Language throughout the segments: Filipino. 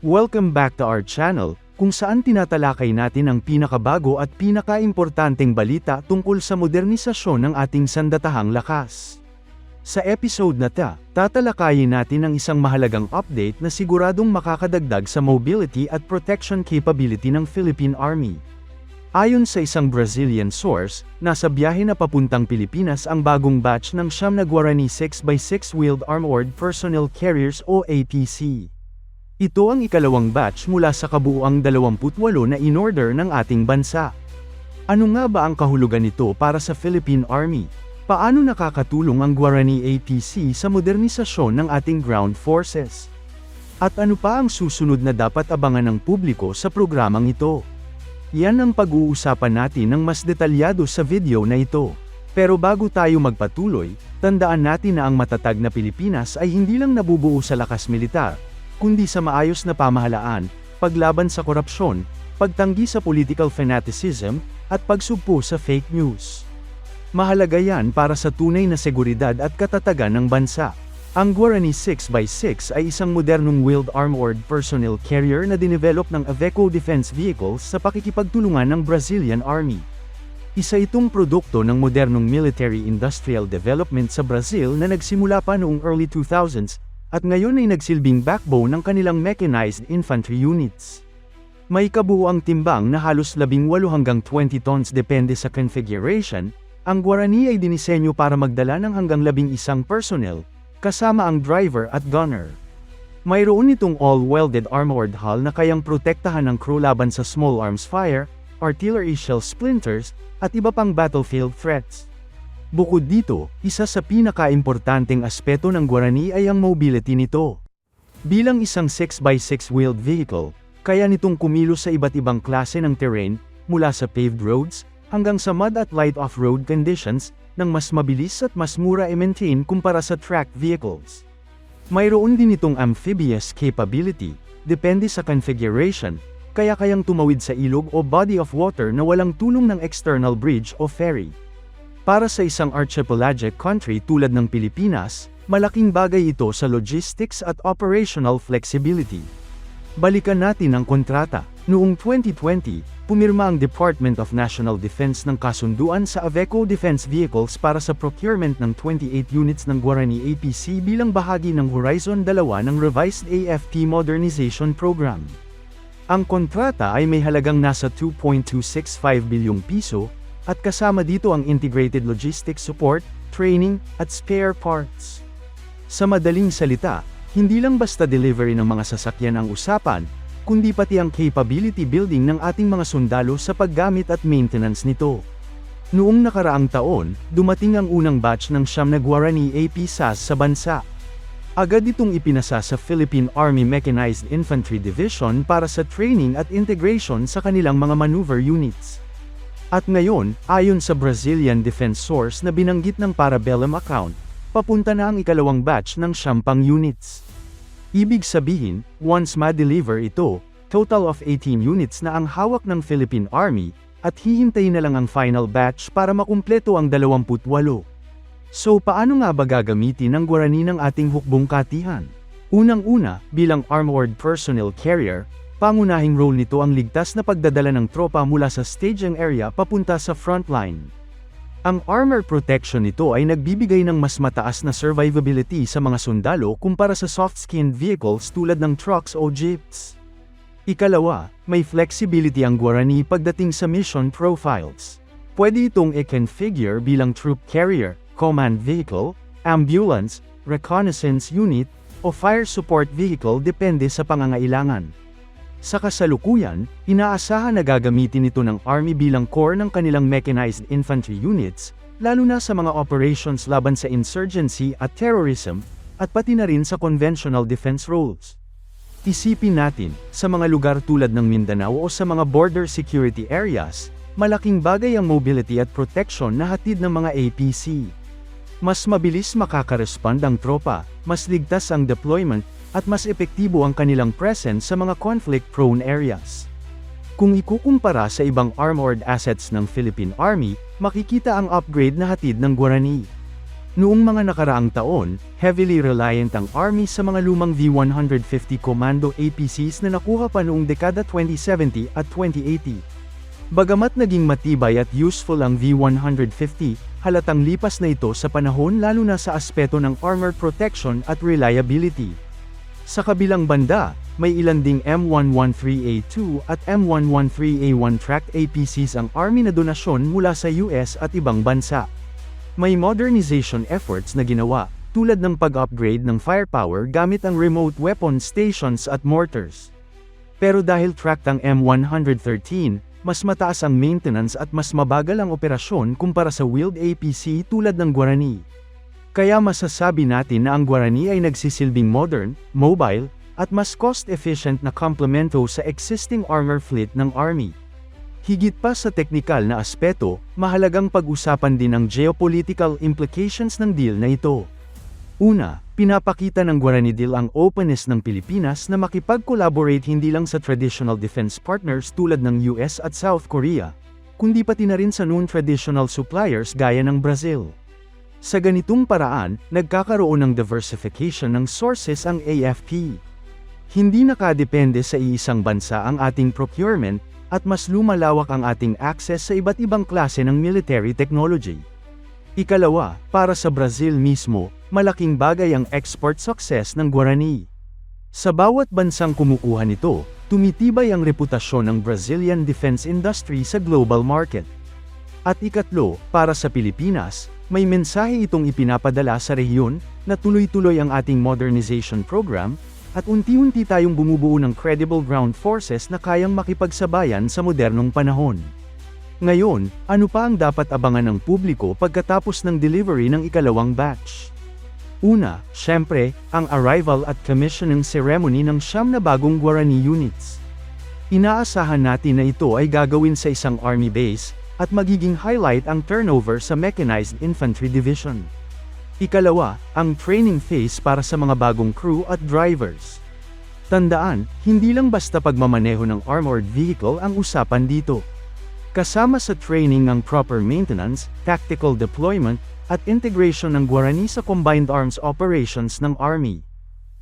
Welcome back to our channel, kung saan tinatalakay natin ang pinakabago at pinakaimportanteng balita tungkol sa modernisasyon ng ating sandatahang lakas. Sa episode na ta, tatalakayin natin ang isang mahalagang update na siguradong makakadagdag sa mobility at protection capability ng Philippine Army. Ayon sa isang Brazilian source, nasa biyahe na papuntang Pilipinas ang bagong batch ng siyam na Guarani 6x6 Wheeled Armored Personnel Carriers o APC. Ito ang ikalawang batch mula sa kabuuang 28 na in-order ng ating bansa. Ano nga ba ang kahulugan nito para sa Philippine Army? Paano nakakatulong ang Guarani APC sa modernisasyon ng ating ground forces? At ano pa ang susunod na dapat abangan ng publiko sa programang ito? Yan ang pag-uusapan natin ng mas detalyado sa video na ito. Pero bago tayo magpatuloy, tandaan natin na ang matatag na Pilipinas ay hindi lang nabubuo sa lakas militar, kundi sa maayos na pamahalaan, paglaban sa korupsyon, pagtanggi sa political fanaticism, at pagsugpo sa fake news. Mahalaga yan para sa tunay na seguridad at katatagan ng bansa. Ang Guarani 6x6 ay isang modernong wheeled armored personnel carrier na dinevelop ng Aveco Defense Vehicles sa pakikipagtulungan ng Brazilian Army. Isa itong produkto ng modernong military-industrial development sa Brazil na nagsimula pa noong early 2000s, at ngayon ay nagsilbing backbone ng kanilang mechanized infantry units. May kabuuang timbang na halos 18 hanggang 20 tons depende sa configuration, ang Guarani ay dinisenyo para magdala ng hanggang 11 personnel, kasama ang driver at gunner. Mayroon itong all-welded armored hull na kayang protektahan ng crew laban sa small arms fire, artillery shell splinters, at iba pang battlefield threats. Bukod dito, isa sa pinakaimportanteng aspeto ng Guarani ay ang mobility nito. Bilang isang 6x6 wheeled vehicle, kaya nitong kumilos sa iba't ibang klase ng terrain, mula sa paved roads, hanggang sa mud at light off-road conditions, ng mas mabilis at mas mura i-maintain kumpara sa tracked vehicles. Mayroon din itong amphibious capability, depende sa configuration, kaya kayang tumawid sa ilog o body of water na walang tulong ng external bridge o ferry. Para sa isang archipelagic country tulad ng Pilipinas, malaking bagay ito sa logistics at operational flexibility. Balikan natin ang kontrata. Noong 2020, pumirma ang Department of National Defense ng kasunduan sa Aveco Defense Vehicles para sa procurement ng 28 units ng Guarani APC bilang bahagi ng Horizon 2 ng Revised AFP Modernization Program. Ang kontrata ay may halagang nasa 2.265 bilyong piso, at kasama dito ang integrated logistics support, training, at spare parts. Sa madaling salita, hindi lang basta delivery ng mga sasakyan ang usapan, kundi pati ang capability building ng ating mga sundalo sa paggamit at maintenance nito. Noong nakaraang taon, dumating ang unang batch ng siyam na Guarani AP SAS sa bansa. Agad itong ipinasa sa Philippine Army Mechanized Infantry Division para sa training at integration sa kanilang mga maneuver units. At ngayon, ayon sa Brazilian defense source na binanggit ng Parabellum account, papunta na ang ikalawang batch ng syampang units. Ibig sabihin, once ma-deliver ito, total of 18 units na ang hawak ng Philippine Army, at hihintay na lang ang final batch para makumpleto ang 28. So paano nga ba gagamitin ang Guarani ng ating hukbong katihan? Unang-una, bilang armored personnel carrier, pangunahing role nito ang ligtas na pagdadala ng tropa mula sa staging area papunta sa frontline. Ang armor protection nito ay nagbibigay ng mas mataas na survivability sa mga sundalo kumpara sa soft-skinned vehicles tulad ng trucks o jeeps. Ikalawa, may flexibility ang Guarani pagdating sa mission profiles. Pwede itong i-configure bilang troop carrier, command vehicle, ambulance, reconnaissance unit, o fire support vehicle depende sa pangangailangan. Sa kasalukuyan, inaasahan na gagamitin ito ng Army bilang core ng kanilang mechanized infantry units, lalo na sa mga operations laban sa insurgency at terrorism, at pati na rin sa conventional defense roles. Isipin natin, sa mga lugar tulad ng Mindanao o sa mga border security areas, malaking bagay ang mobility at protection na hatid ng mga APC. Mas mabilis makakarespond ang tropa, mas ligtas ang deployment, at mas epektibo ang kanilang presence sa mga conflict-prone areas. Kung ikukumpara sa ibang armored assets ng Philippine Army, makikita ang upgrade na hatid ng Guarani. Noong mga nakaraang taon, heavily reliant ang Army sa mga lumang V-150 Commando APCs na nakuha pa noong dekada 2070 at 2080. Bagamat naging matibay at useful ang V-150, halatang lipas na ito sa panahon lalo na sa aspeto ng armor protection at reliability. Sa kabilang banda, may ilan ding M113A2 at M113A1 tracked APCs ang Army na donasyon mula sa US at ibang bansa. May modernization efforts na ginawa, tulad ng pag-upgrade ng firepower gamit ang remote weapon stations at mortars. Pero dahil tracked ang M113, mas mataas ang maintenance at mas mabagal ang operasyon kumpara sa wheeled APC tulad ng Guarani. Kaya masasabi natin na ang Guarani ay nagsisilbing modern, mobile, at mas cost-efficient na komplemento sa existing armor fleet ng Army. Higit pa sa teknikal na aspeto, mahalagang pag-usapan din ang geopolitical implications ng deal na ito. Una, pinapakita ng Guarani Deal ang openness ng Pilipinas na makipag-collaborate hindi lang sa traditional defense partners tulad ng US at South Korea, kundi pati na rin sa non-traditional suppliers gaya ng Brazil. Sa ganitong paraan, nagkakaroon ng diversification ng sources ang AFP. Hindi nakadepende sa iisang bansa ang ating procurement, at mas lumalawak ang ating access sa iba't ibang klase ng military technology. Ikalawa, para sa Brazil mismo, malaking bagay ang export success ng Guarani. Sa bawat bansang kumukuha nito, tumitibay ang reputasyon ng Brazilian defense industry sa global market. At ikatlo, para sa Pilipinas, may mensahe itong ipinapadala sa rehiyon na tuloy-tuloy ang ating modernization program at unti-unti tayong bumubuo ng credible ground forces na kayang makipagsabayan sa modernong panahon. Ngayon, ano pa ang dapat abangan ng publiko pagkatapos ng delivery ng ikalawang batch? Una, syempre, ang arrival at commissioning ceremony ng siyam na bagong Guarani units. Inaasahan natin na ito ay gagawin sa isang army base, at magiging highlight ang turnover sa Mechanized Infantry Division. Ikalawa, ang training phase para sa mga bagong crew at drivers. Tandaan, hindi lang basta pagmamaneho ng armored vehicle ang usapan dito. Kasama sa training ang proper maintenance, tactical deployment, at integration ng Guarani sa combined arms operations ng Army.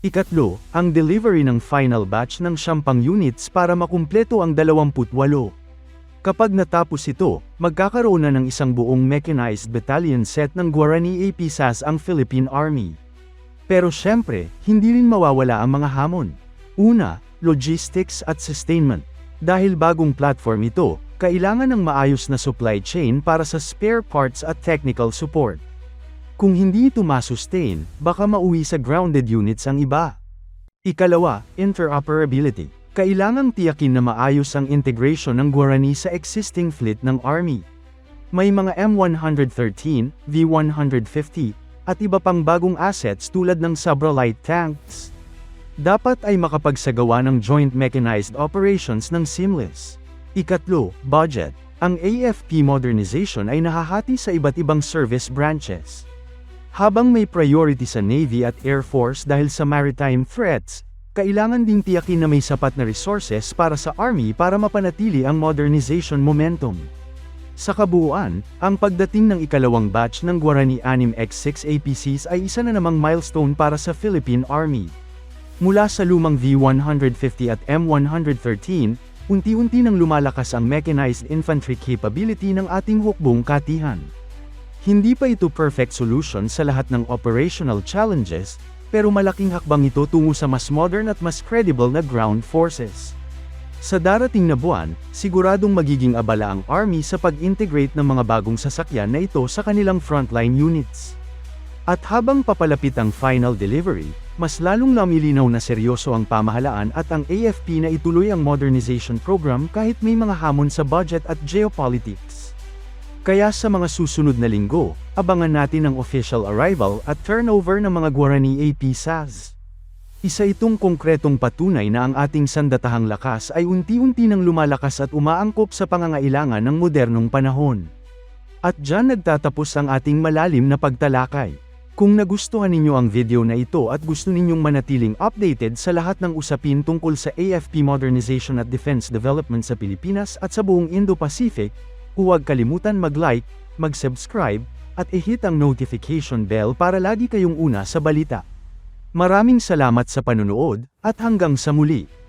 Ikatlo, ang delivery ng final batch ng syampang units para makumpleto ang 28. Kapag natapos ito, magkakaroon na ng isang buong mechanized battalion set ng Guarani APSAS ang Philippine Army. Pero syempre, hindi rin mawawala ang mga hamon. Una, logistics at sustainment. Dahil bagong platform ito, kailangan ng maayos na supply chain para sa spare parts at technical support. Kung hindi ito masustain, baka mauwi sa grounded units ang iba. Ikalawa, interoperability. Kailangang tiyakin na maayos ang integration ng Guarani sa existing fleet ng Army. May mga M113, V150, at iba pang bagong assets tulad ng Sabra light tanks. Dapat ay makapagsagawa ng joint mechanized operations ng seamless. Ikatlo, budget. Ang AFP modernization ay nahahati sa iba't ibang service branches. Habang may priority sa Navy at Air Force dahil sa maritime threats, kailangan ding tiyakin na may sapat na resources para sa Army para mapanatili ang modernization momentum. Sa kabuuan, ang pagdating ng ikalawang batch ng Guarani 6X6 APCs ay isa na namang milestone para sa Philippine Army. Mula sa lumang V150 at M113, unti-unti nang lumalakas ang mechanized infantry capability ng ating hukbong katihan. Hindi pa ito perfect solution sa lahat ng operational challenges, pero malaking hakbang ito tungo sa mas modern at mas credible na ground forces. Sa darating na buwan, siguradong magiging abala ang Army sa pag-integrate ng mga bagong sasakyan na ito sa kanilang frontline units. At habang papalapit ang final delivery, mas lalong namilinaw na seryoso ang pamahalaan at ang AFP na ituloy ang modernization program kahit may mga hamon sa budget at geopolitics. Kaya sa mga susunod na linggo, abangan natin ang official arrival at turnover ng mga Guarani AP SAS. Isa itong konkretong patunay na ang ating sandatahang lakas ay unti-unti nang lumalakas at umaangkop sa pangangailangan ng modernong panahon. At dyan nagtatapos ang ating malalim na pagtalakay. Kung nagustuhan ninyo ang video na ito at gusto ninyong manatiling updated sa lahat ng usapin tungkol sa AFP modernization at defense development sa Pilipinas at sa buong Indo-Pacific, huwag kalimutan mag-like, mag-subscribe, at i-hit ang notification bell para lagi kayong una sa balita. Maraming salamat sa panunood, at hanggang sa muli.